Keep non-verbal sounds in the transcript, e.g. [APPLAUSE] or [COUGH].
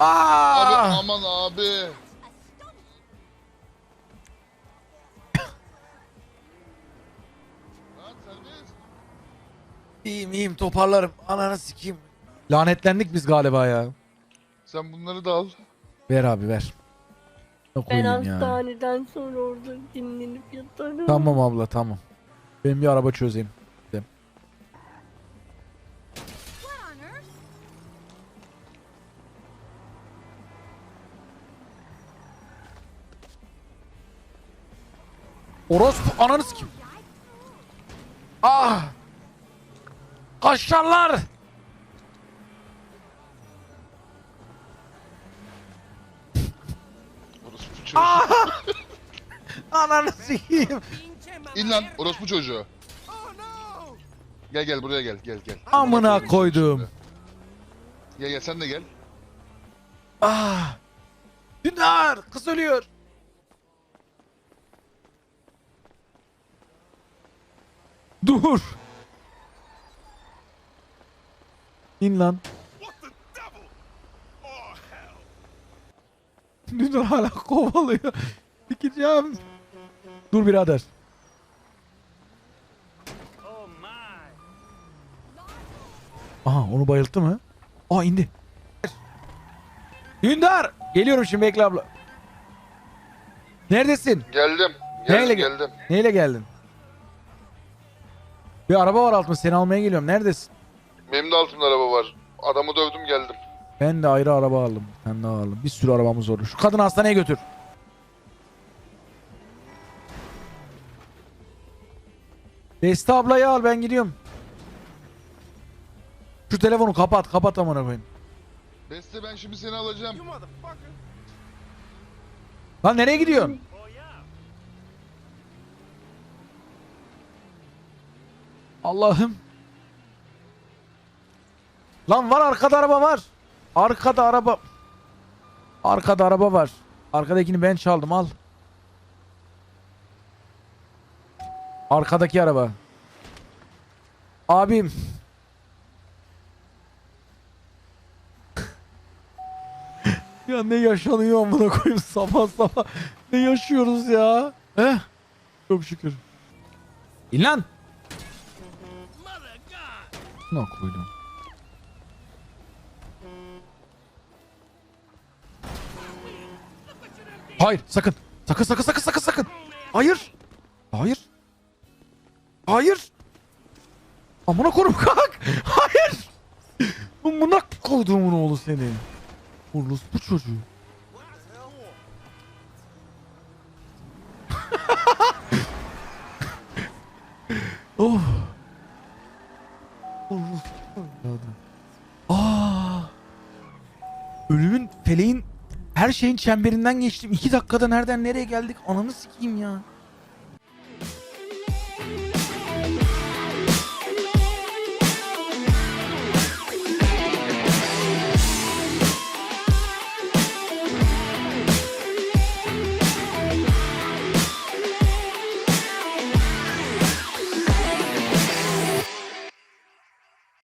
Abi Aa! aman abi. Lan serbest. İyiyim iyiyim toparlarım. Ananı sikeyim. Lanetlendik biz galiba ya. Sen bunları da al. Ver abi ver. Ne Ben koyayım ya. hastaneden sonra orada dinlenip yatarım. Tamam abla tamam. Ben bir araba çözeyim. Orospu ananı sikeyim. Ah! Kaşarlar! Orospu çocuğu. Ananı sikeyim. İn lan orospu çocuğu. Gel gel buraya gel gel gel. Amına koydum. Gel gel sen de gel. Ah! Dündar! Kız ölüyor. Dur. İn lan. Dündar hala kovalıyor. Gideceğim. Dur birader. Aha onu bayılttı mı? Aa indi. Dündar! Geliyorum şimdi bekle abla. Neredesin? Geldim. Neyle Geldim gel- geldim. Neyle geldin? Bir araba var altımda seni almaya geliyorum. Neredesin? Benim de altımda araba var. Adamı dövdüm geldim. Ben de ayrı araba aldım. Ben de aldım. Bir sürü arabamız var. Şu kadını hastaneye götür. Beste ablayı al ben gidiyorum. Şu telefonu kapat kapat amına koyayım. Beste ben şimdi seni alacağım. Lan nereye gidiyorsun? Allah'ım. Lan var arkada araba var. Arkada araba. Arkada araba var. Arkadakini ben çaldım al. Arkadaki araba. Abim. [LAUGHS] ya ne yaşanıyor amına koyayım sabah sabah. Ne yaşıyoruz ya? Heh. Çok şükür. İn lan. Ne koydum? Hayır sakın. Sakın sakın sakın sakın sakın. Hayır. Hayır. Hayır. Amına koyayım kalk. Hayır. Amına koyduğumun oğlu seni. Urlus bu çocuğu. [LAUGHS] oh. Ölümün, feleğin, her şeyin çemberinden geçtim. İki dakikada nereden nereye geldik ananı sikeyim ya.